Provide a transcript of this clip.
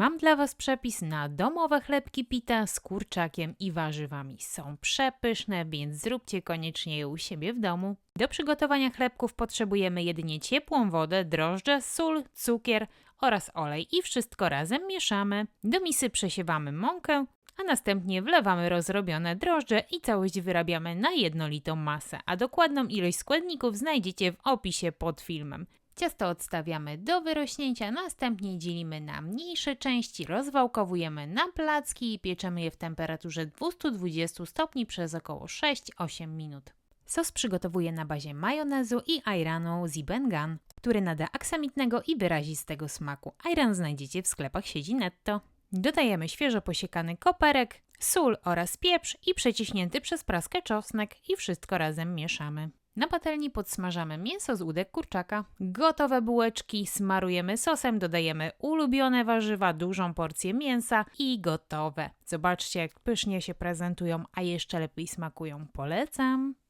Mam dla Was przepis na domowe chlebki pita z kurczakiem i warzywami. Są przepyszne, więc zróbcie koniecznie je u siebie w domu. Do przygotowania chlebków potrzebujemy jedynie ciepłą wodę, drożdże, sól, cukier oraz olej i wszystko razem mieszamy. Do misy przesiewamy mąkę, a następnie wlewamy rozrobione drożdże i całość wyrabiamy na jednolitą masę, a dokładną ilość składników znajdziecie w opisie pod filmem. Ciasto odstawiamy do wyrośnięcia, następnie dzielimy na mniejsze części, rozwałkowujemy na placki i pieczemy je w temperaturze 220 stopni przez około 6-8 minut. Sos przygotowuję na bazie majonezu i ajranu Zibengan, który nada aksamitnego i wyrazistego smaku. Ajran znajdziecie w sklepach sieci Netto. Dodajemy świeżo posiekany koperek, sól oraz pieprz i przeciśnięty przez praskę czosnek i wszystko razem mieszamy. Na patelni podsmażamy mięso z udek kurczaka. Gotowe bułeczki smarujemy sosem, dodajemy ulubione warzywa, dużą porcję mięsa i gotowe. Zobaczcie, jak pysznie się prezentują, a jeszcze lepiej smakują. Polecam!